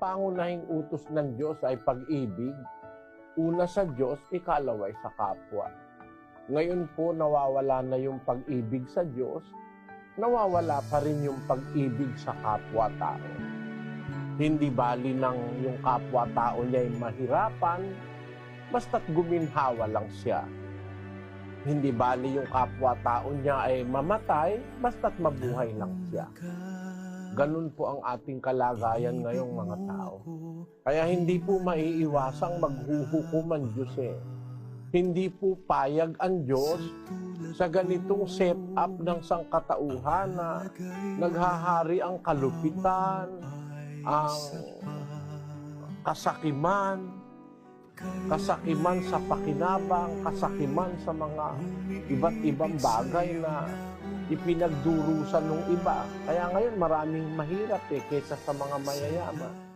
pangunahing utos ng Diyos ay pag-ibig. Una sa Diyos, ikalaway sa kapwa. Ngayon po nawawala na yung pag-ibig sa Diyos, nawawala pa rin yung pag-ibig sa kapwa-tao. Hindi bali ng yung kapwa-tao niya ay mahirapan, basta't guminhawa lang siya. Hindi bali yung kapwa-tao niya ay mamatay, basta't mabuhay lang siya. Ganun po ang ating kalagayan ngayong mga tao. Kaya hindi po maiiwasang maghuhukom ang Diyos eh. Hindi po payag ang Diyos sa ganitong set-up ng sangkatauhan na naghahari ang kalupitan, ang kasakiman, kasakiman sa pakinabang, kasakiman sa mga iba't ibang bagay na ipinagdurusan ng iba. Kaya ngayon maraming mahirap eh kesa sa mga mayayaman.